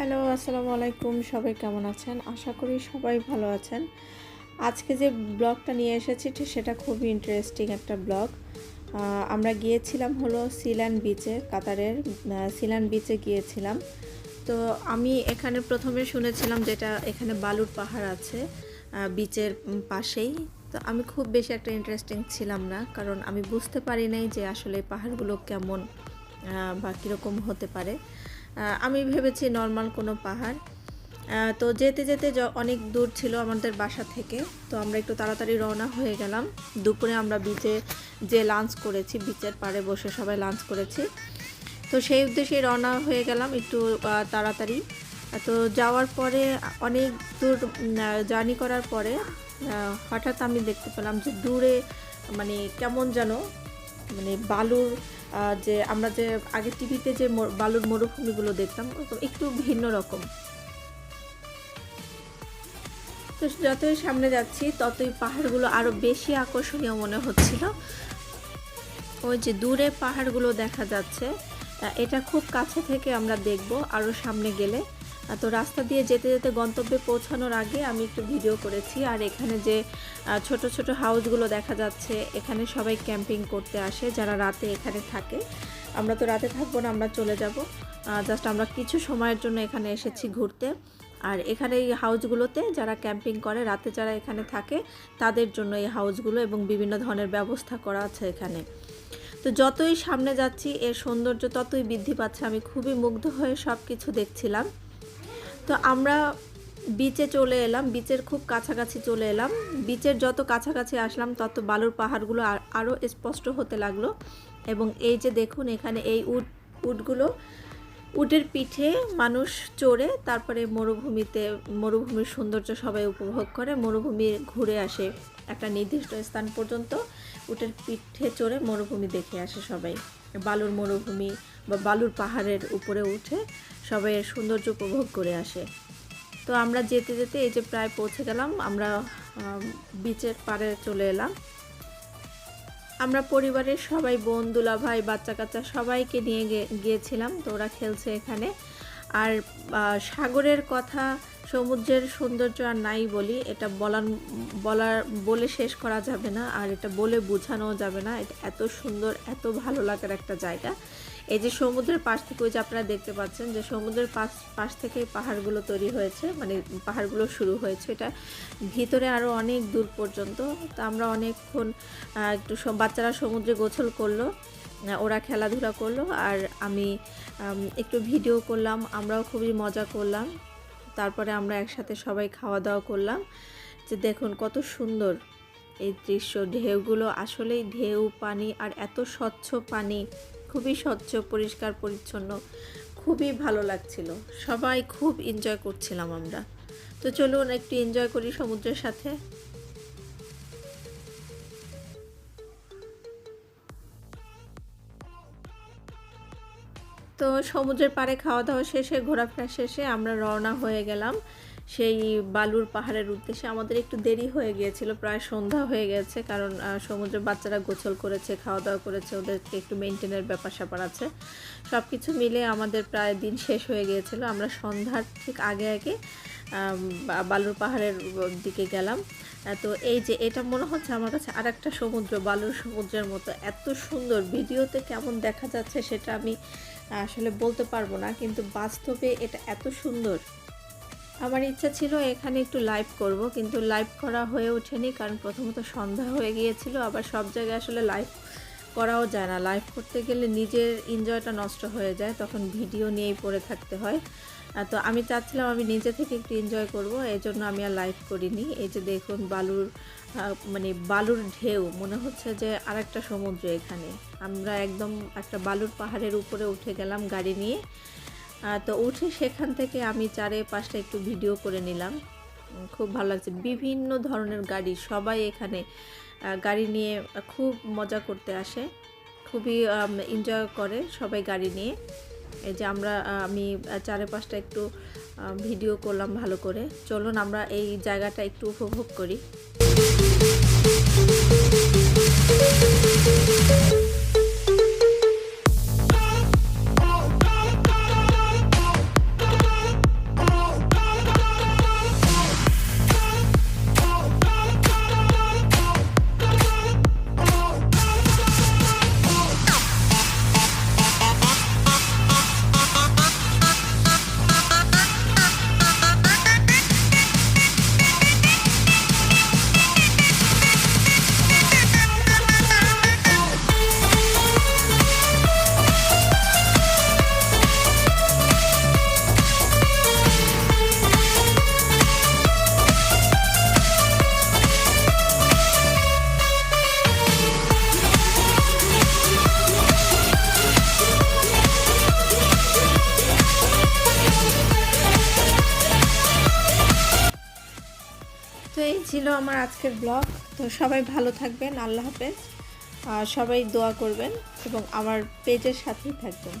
Hello, আসসালামু আলাইকুম। সবাই কেমন আছেন? আশা করি সবাই ভালো আছেন। আজকে যে ব্লগটা নিয়ে এসেছি সেটা খুবই ইন্টারেস্টিং একটা ব্লগ। আমরা গিয়েছিলাম হলো সিলান বিচে কাতারের সিলান বিচে গিয়েছিলাম। তো আমি এখানে প্রথমে শুনেছিলাম যেটা এখানে বালুর পাহাড় আছে বিচের পাশেই। তো আমি খুব বেশি একটা ইন্টারেস্টিং ছিলাম না, কারণ আমি বুঝতে পারি নাই যে আসলে পাহাড়গুলো কেমন বা কীরকম হতে পারে। আমি ভেবেছি নর্মাল কোনো পাহাড়। তো যেতে যেতে অনেক দূর ছিল আমাদের বাসা থেকে। তো আমরা একটু তাড়াতাড়ি রওনা হয়ে গেলাম। দুপুরে আমরা বিচে যে লাঞ্চ করেছি বিচের পাড়ে বসে সবাই লাঞ্চ করেছি। তো সেই উদ্দেশ্যে রওনা হয়ে গেলাম একটু তাড়াতাড়ি। তো যাওয়ার পরে অনেক দূর জার্নি করার পরে হঠাৎ আমি দেখতে পেলাম যে দূরে মানে কেমন যেন মানে বালুর যে আমরা যে আগে টিভিতে যে বালুর মরুভূমিগুলো দেখতাম একটু ভিন্ন রকম। তো যতই সামনে যাচ্ছি, ততই পাহাড়গুলো আরও বেশি আকর্ষণীয় মনে হচ্ছিল। ওই যে দূরে পাহাড়গুলো দেখা যাচ্ছে এটা খুব কাছে থেকে আমরা দেখব আরও সামনে গেলে। তো রাস্তা দিয়ে যেতে যেতে গন্তব্যে পৌঁছানোর আগে আমি একটু ভিডিও করেছি। আর এখানে যে ছোট ছোট হাউসগুলো দেখা যাচ্ছে, এখানে সবাই ক্যাম্পিং করতে আসে, যারা রাতে এখানে থাকে। আমরা তো রাতে থাকব না, আমরা চলে যাব। জাস্ট আমরা কিছু সময়ের জন্য এখানে এসেছি ঘুরতে। আর এখানে এই হাউসগুলোতে যারা ক্যাম্পিং করে, রাতে যারা এখানে থাকে, তাদের জন্য এই হাউসগুলো এবং বিভিন্ন ধরনের ব্যবস্থা করা আছে এখানে। তো যতই সামনে যাচ্ছি, এর সৌন্দর্য ততই বৃদ্ধি পাচ্ছে। আমি খুবই মুগ্ধ হয়ে সব কিছু দেখছিলাম। তো আমরা বিচে চলে এলাম বিচের খুব কাছাকাছি চলে এলাম। বিচের যত কাছাকাছি আসলাম, তত বালুর পাহাড়গুলো আর- আরও স্পষ্ট হতে লাগল। এবং এই যে দেখুন, এখানে এই উট, উটগুলো, উটের পিঠে মানুষ চড়ে, তারপরে মরুভূমিতে, মরুভূমির সৌন্দর্য সবাই উপভোগ করে, মরুভূমি ঘুরে আসে একটা নির্দিষ্ট স্থান পর্যন্ত। উটের পিঠে চড়ে মরুভূমি দেখে আসে সবাই। বালুর মরুভূমি বা বালুর পাহাড়ের উপরে উঠে সবাই এর সৌন্দর্য উপভোগ করে আসে। তো আমরা যেতে যেতে এই যে প্রায় পৌঁছে গেলাম, আমরা বিচের পাড়ে চলে এলাম। আমরা পরিবারের সবাই বোন দুলা ভাই বাচ্চা কাচ্চা সবাইকে নিয়ে গিয়েছিলাম। তো ওরা খেলছে এখানে। আর সাগরের কথা, সমুদ্রের সৌন্দর্য আর নাই বলি, এটা বলার বলার, বলে শেষ করা যাবে না। আর এটা বলে বোঝানো যাবে না। এটা এত সুন্দর, এত ভালো লাগার একটা জায়গা। এই যে সমুদ্রের পাশ থেকে ওই যে আপনারা দেখতে পাচ্ছেন যে সমুদ্রের পাশ পাশ থেকে পাহাড়গুলো তৈরি হয়েছে মানে পাহাড়গুলো শুরু হয়েছে। এটা ভিতরে আরও অনেক দূর পর্যন্ত। তো আমরা অনেকক্ষণ একটু বাচ্চারা সমুদ্রে গোসল করল ওরা খেলাধুলা করল, আর আমি একটু ভিডিও করলাম, আমরাও খুবই মজা করলাম। তারপরে আমরা একসাথে সবাই খাওয়া দাওয়া করলাম। যে দেখুন কত সুন্দর এই দৃশ্য, ঢেউগুলো আসলেই ঢেউ, পানি, আর এত স্বচ্ছ পানি। খুবই স্বচ্ছ, পরিষ্কার, পরিচ্ছন্ন, খুবই ভালো লাগছিল। সবাই খুব এনজয় করছিলাম আমরা। তো চলুন একটু এনজয় করি সমুদ্রের সাথে। তো সমুদ্রের পাড়ে খাওয়া দাওয়া শেষে, ঘোরাফেরা শেষে আমরা রওনা হয়ে গেলাম। সেই বালুর পাহাড়ের উদ্দেশ্যে আমাদের একটু দেরি হয়ে গিয়েছিল প্রায় সন্ধ্যা হয়ে গেছে কারণ আহ, সমুদ্রের বাচ্চারা গোসল করেছে খাওয়া দাওয়া করেছে ওদেরকে একটু মেনটেনের ব্যাপার স্যাপার আছে। সব কিছু মিলে আমাদের প্রায় দিন শেষ হয়ে গিয়েছিল। আমরা সন্ধ্যার ঠিক আগে আগে বালুর পাহাড়ের দিকে গেলাম। তো এই যে এটা মনে হচ্ছে আমার কাছে আর একটা সমুদ্র বালুর সমুদ্রের মতো। এত সুন্দর ভিডিওতে কেমন দেখা যাচ্ছে সেটা আমি আসলে বলতে পারব না কিন্তু বাস্তবে এটা এত সুন্দর। আমার ইচ্ছা ছিল এখানে একটু লাইভ করব, কিন্তু লাইভ করা হয়ে ওঠেনি, কারণ প্রথমত সন্ধ্যা হয়ে গিয়েছিল, আবার সব জায়গায় আসলে লাইভ করাও যায় না। লাইভ করতে গেলে নিজের এনজয়টা নষ্ট হয়ে যায়, তখন ভিডিও নিয়েই পড়ে থাকতে হয়। তো আমি চাচ্ছিলাম আমি নিজে থেকে একটু এনজয় করব এই জন্য আমি আর লাইভ করিনি। এই যে দেখুন বালুর মানে বালুর ঢেউ, মনে হচ্ছে যে আরেকটা সমুদ্র এখানে। আমরা একদম একটা বালুর পাহাড়ের উপরে উঠে গেলাম গাড়ি নিয়ে। তো উঠে সেখান থেকে আমি চারে পাঁচটা একটু ভিডিও করে নিলাম। খুব ভালো লাগছে। বিভিন্ন ধরনের গাড়ি সবাই এখানে গাড়ি নিয়ে খুব মজা করতে আসে। খুবই এনজয় করে সবাই গাড়ি নিয়ে। এই যে আমরা আমি আহ, চারে পাঁচটা একটু ভিডিও করলাম ভালো করে। চলুন আমরা এই জায়গাটা একটু উপভোগ করি। ছিল আমার আজকের ব্লগ। তো সবাই ভালো থাকবেন, আল্লাহ হাফেজ। সবাই দোয়া করবেন এবং আমার পেজের সাথেই থাকবেন।